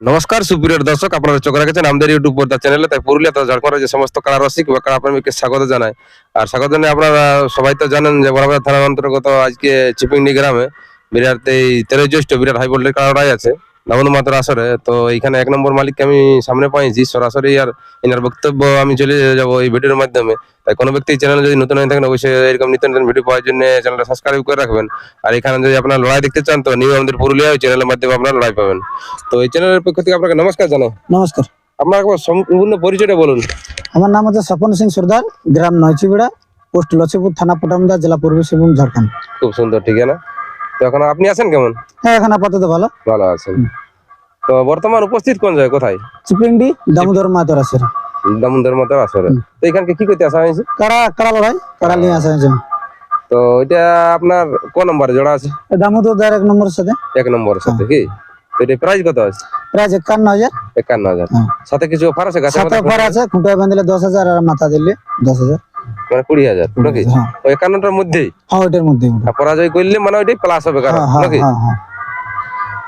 নমস্কার, সুপ্রিয় দর্শক, আপনারা চোখ রেখেছেন আমাদের ইউটিউব পর্দা চ্যানেলে তাই পুরুলিয়া তথা ঝাড়খণ্ডের যে সমস্ত কারা রসিক বা কারা স্বাগত জানাই। আর স্বাগত জানিয়ে আপনারা সবাই তো জানেন যে বরাবর থানার অন্তর্গত আজকে চিপিংডি গ্রামে বিরাট এই তেরোই জ্যৈষ্ঠ বিরাট হাই ভোল্টেজ আছে। দামন মাত্র আসরে তো এইখানে এক নম্বর মালিককে আমি সামনে পাইছি সরাসরি আর এনার বক্তব্য আমি চলে যাব এই ভিডিওর মাধ্যমে। তাই কোনো ব্যক্তি চ্যানেল যদি নতুন হয়ে থাকেন অবশ্যই এরকম নিত্য নতুন ভিডিও পাওয়ার জন্য চ্যানেলটা সাবস্ক্রাইব করে রাখবেন। আর এখানে যদি আপনার লড়াই দেখতে চান তো নিউ আমাদের পুরুলিয়া ওই চ্যানেলের মাধ্যমে আপনারা লড়াই পাবেন। তো এই চ্যানেলের পক্ষ থেকে আপনাকে নমস্কার জানাই। নমস্কার। আপনার একবার সম্পূর্ণ পরিচয়টা বলুন। আমার নাম হচ্ছে স্বপন সিং সর্দার গ্রাম নয়চিবিড়া পোস্ট লক্ষ্মীপুর থানা পটামদা জেলা পূর্ব সিংভূম ঝাড়খণ্ড। খুব সুন্দর ঠিক আছে না তো এখন আপনি আছেন কেমন? হ্যাঁ এখন আপাতত ভালো। ভালো আছেন। তো বর্তমান উপস্থিত কোন জায়গায়? কোথায়? চিপিংডি দামোদর মাতর আছে দামোদর মতো আসরে। তো এখানকে কি করতে আসা হয়েছে? কারা কারা লড়াই? কারা নিয়ে আসা হয়েছে? তো এটা আপনার কোন নম্বরে জোড়া আছে? দামোদর দার এক নম্বরের সাথে। এক নম্বরের সাথে কি? তো এটা প্রাইস কত আছে? হাজার। একান্ন হাজার। হ্যাঁ। সাথে কিছু অফার আছে? সাথে অফার আছে খুঁটায় বাঁধলে দশ হাজার আর মাথা দিলে দশ হাজার। মানে কুড়ি হাজার নাকি? হ্যাঁ। ওই একান্নটার মধ্যেই? হ্যাঁ ওইটার মধ্যে পরাজয় করলে মানে ওইটাই প্লাস হবে কারণ হ্যাঁ নাকি?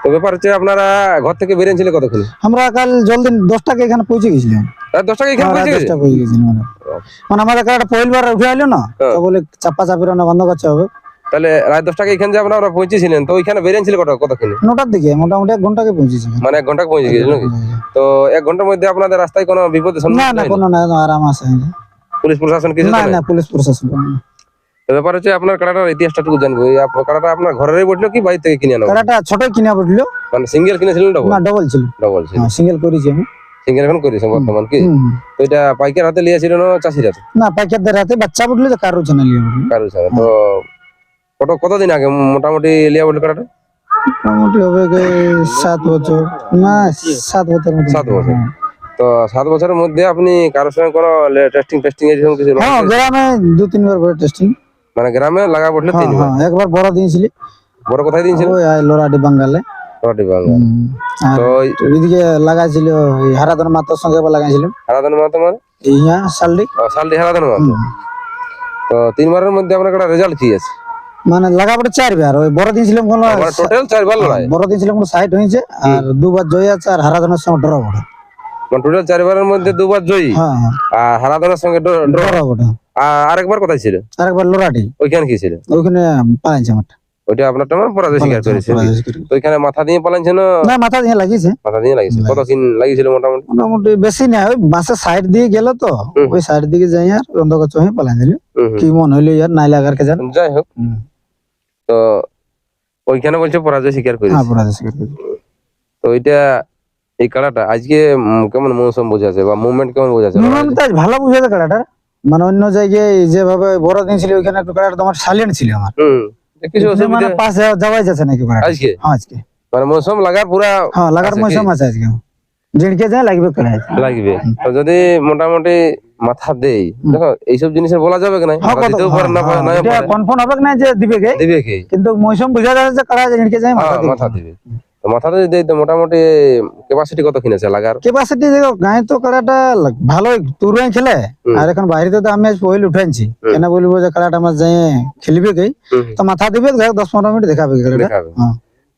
তো ব্যাপার হচ্ছে আপনারা ঘর থেকে বেরিয়েছিল কতক্ষণ? আমরা কাল জলদি দশটাকে এখানে পৌঁছে গেছিলাম। রাত এখানে পৌঁছে গেছে দশটা পৌঁছে গেছিলাম মানে আমাদের কারাটা পহিলবার উঠে আইলো না। তো বলে চাপা চাপির না বন্ধ করতে হবে। তাহলে রাত দশ টাকা এখানে যে আপনারা পৌঁছেছিলেন তো ওইখানে বেরিয়েছিল কত কতক্ষণ? নটার দিকে মোটামুটি এক ঘন্টাকে পৌঁছেছি মানে এক ঘণ্টা পৌঁছে গেছে নাকি? তো এক ঘণ্টার মধ্যে আপনাদের রাস্তায় কোনো বিপদের না সম্মুখীন না হয়নি? কোনো না আরাম আছে। পুলিশ প্রশাসন কিছু না না পুলিশ প্রশাসন ব্যাপার হচ্ছে আপনার কাটাটার ইতিহাসটা টুকু জানব। কাটাটা আপনার ঘরেরই বসল কি বাড়ি থেকে কিনে আনো কারাটা ছোটই কিনা পড়ল মানে সিঙ্গেল কিনেছিলেন ডবল না ডবল ছিল। ডবল ছিল। হ্যাঁ সিঙ্গেল করেছি আমি। সিঙ্গেল এখন করেছে বর্তমান কি। তো এটা পাইকার হাতে লিয়েছিল না চাষির? হাতে না পাইকারদের হাতে বাচ্চা পড়ল তো কারও ইয়ে পড়ল কারও সাথে তো কত কতদিন আগে মোটামুটি লিয়া বলল কাটাটা? মোটামুটি হবে সাত বছর। না সাত বছর সাত বছর। তো সাত বছরের মধ্যে আপনি কারোর সঙ্গে কোনো টেস্টিং টেস্টিং এরকম কিছু হ্যাঁ গ্রামে দু তিনবার করে টেস্টিং মানে গ্রামে লাগা পড়লে হ্যাঁ তিনবার? হ্যাঁ একবার বড় দিয়েছিলি। বড় কোথায় দিয়েছিল ওই লোরাডি বাঙ্গালে। হুম। আর তো ওইদিকে লাগাইছিল হারাধন মাতার সঙ্গে একবার লাগাইছিলাম। হারাধন মাহাতো মানে? ইয়া সালডি সালটি হারাধন হুম। তো তিনবারের মধ্যে আপনার একটা রেজাল্ট কি আছে? মানে লাগা পড়ে চারবার। ওই বড় দিয়েছিলাম কোনো মানে টোটাল চারবার লড়াই। বড় দিয়েছিলাম কোনো সাইড হয়েছে আর দুবার জয় আছে আর হারাধনের সঙ্গে ড্র বটে মানে টোটাল চারবারের মধ্যে দুবার জয়ী। হ্যাঁ হ্যাঁ। আর হারাধনের সঙ্গে ড্র আর আরেকবার কোথায় ছিল? আরেকবার লোরাডি। ওইখানে কি ছিল? ওইখানে পালাইছে আমার। ওইটা আপনার তেমন পরাজয় স্বীকার করেছে। তো ওইখানে মাথা দিয়ে পালাইছে না? মাথা দিয়ে লাগিয়েছে। মাথা দিয়ে লাগিয়েছে। কত দিন লাগিয়েছিল মোটামুটি? মোটামুটি বেশি না ওই বাসের সাইড দিয়ে গেল তো। ওই সাইড দিকে যাই আর অন্ধকার চোখে পালাই দিল। কি মন হইল ইয়ার নাই লাগার কে জান। যাই হোক। তো ওইখানে বলছে পরাজয় স্বীকার হ্যাঁ করেছে পুরা দেশে করে। তো ওইটা এই কাড়াটা আজকে কেমন মৌসুম বোঝাছে বা মুভমেন্ট কেমন মোটামুটি তাই ভালো বুঝাতে কাড়াটা। মানে অন্য জায়গায় যেভাবে বড় দিন ছিল ওইখানে একটু কাড়াটা তোমার সাইলেন্ট ছিল আমার। কিছু মানে পাশে যাওয়াই যাচ্ছে নাকি আজকে? হ্যাঁ আজকে। মানে মৌসুম লাগার পুরা হ্যাঁ লাগার মৌসুম আছে আজকে। জিনকে যায় লাগবে কাড়া। লাগবে। তো যদি মোটামুটি মাথা দেই দেখো এইসব জিনিসের বলা যাবে কি নাই? হ্যাঁ দিতেও পারে না পারে না কনফার্ম হবে না যে দিবে কে? দিবে কি? কিন্তু মৌসুম বুঝা যাচ্ছে যে কাড়া জিনকে যায় মাথা হ্যাঁ, দিবে। মাথা দিবে। তো মাথা যদি দেই তো মোটামুটি ক্যাপাসিটি কত কিনেছে লাগার? ক্যাপাসিটি দেখো গায়ে তো কাড়াটা ভালো তুরাই খেলে। আর এখন বাইরে তো আমি আজ উঠাইছি। কেন বলব যে কাড়াটা আমার যাই খেলবে কে। তো মাথা দিবে দশ পনেরো মিনিট দেখাবে কাড়াটা হ্যাঁ।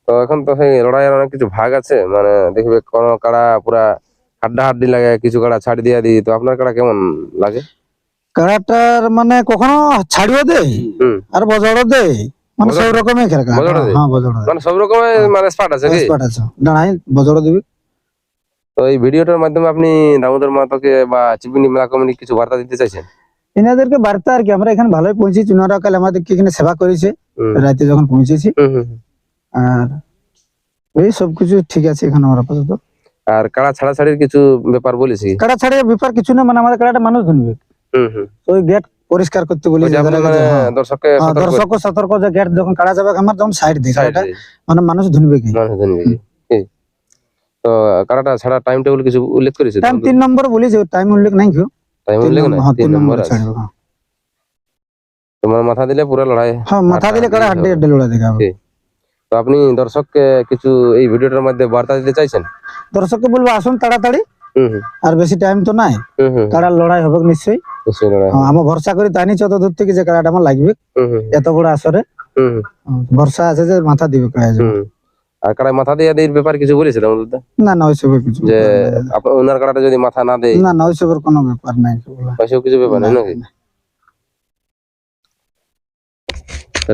তো এখন তো সেই লড়াইয়ের অনেক কিছু ভাগ আছে মানে দেখবে কোন কাড়া পুরা হাড্ডা হাড্ডি লাগে কিছু কাড়া ছাড় দিয়া দিই তো আপনার কাড়া কেমন লাগে? কাড়াটার মানে কখনো ছাড়িও দেয় আর বজড়ও দেয়। মানে সব রকমের খেলে কাড়াটা। বজড়ও দেয়? হ্যাঁ বজড় মানে সব রকমের মানে স্পাট আছে কি? এক্সপার্ট আছে। দাঁড়াই বজড় দিবি। তো এই ভিডিওটার মাধ্যমে আপনি দামোদর মাতাকে বা চিপিনি মেলা কমিটি কিছু বার্তা দিতে চাইছেন? এনাদেরকে বার্তা আর কি আমরা এখানে ভালোই পৌঁছেছি। ওনারা কাল আমাদেরকে এখানে সেবা করেছে। রাতে যখন পৌঁছেছি। আর এই সবকিছু ঠিক আছে এখানে আমার আপাতত। আর কাড়া ছাড়াছাড়ির কিছু ব্যাপার বলেছি? কাড়া ছাড়িয়ে ব্যাপার কিছু না মানে আমাদের কাড়াটা মানুষ হুম ওই গেট পরিষ্কার করতে বলি মানে দর্শককে সতর্ক দর্শক সতর্ক যে গেট যখন কাড়া যাবে আমার যখন সাইড দিই মানে মানুষ ধরবে কি? মানুষ কি? কি? তো কাড়াটা ছাড়া টাইম টেবিল কিছু উল্লেখ করেছে টাইম তিন নম্বর বলি যে টাইম উল্লেখ নাই কেউ? টাইম উল্লেখ না নম্বর- হ্যাঁ, তিন তিন নম্বর নম্বর আছে। হ্যাঁ। তোমার মাথা দিলে পুরো লড়াই। হ্যাঁ মাথা দিলে ঠিক হাড্ডি হাড্ডি লড়াই। দেখাবে? তো আপনি দর্শককে কিছু এই ভিডিওটার মধ্যে বার্তা দিতে চাইছেন? দর্শককে বলব আসুন তাড়াতাড়ি। আর বেশি টাইম তো নাই। কাড়ার লড়াই হবে নিশ্চয়ই। হ্যাঁ, আমার ভরসা করি তাই নিচ্ছি দূর থেকে যে কাড়াটা আমার লাগবে। এত বড় আসরে। ভরসা আছে যে মাথা দিবে। হুম। আর কাড়ায় মাথা দিয়ে দেওয়ার ব্যাপার কিছু বলেছে তোমাদের তো? না না ওইসবের কিছু যে ওনার কাড়াটা যদি মাথা না দেয়? না না ওইসবের কোনো ব্যাপার নাই। ওইসব কিছু ব্যাপার নেই নাকি?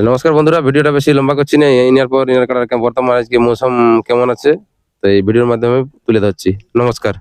নমস্কার বন্ধুরা ভিডিওটা বেশি লম্বা করছি না। ইনার পর ইনার কাটার বর্তমান আজকে মৌসুম কেমন আছে? তো এই ভিডিওর মাধ্যমে তুলে ধরছি। নমস্কার।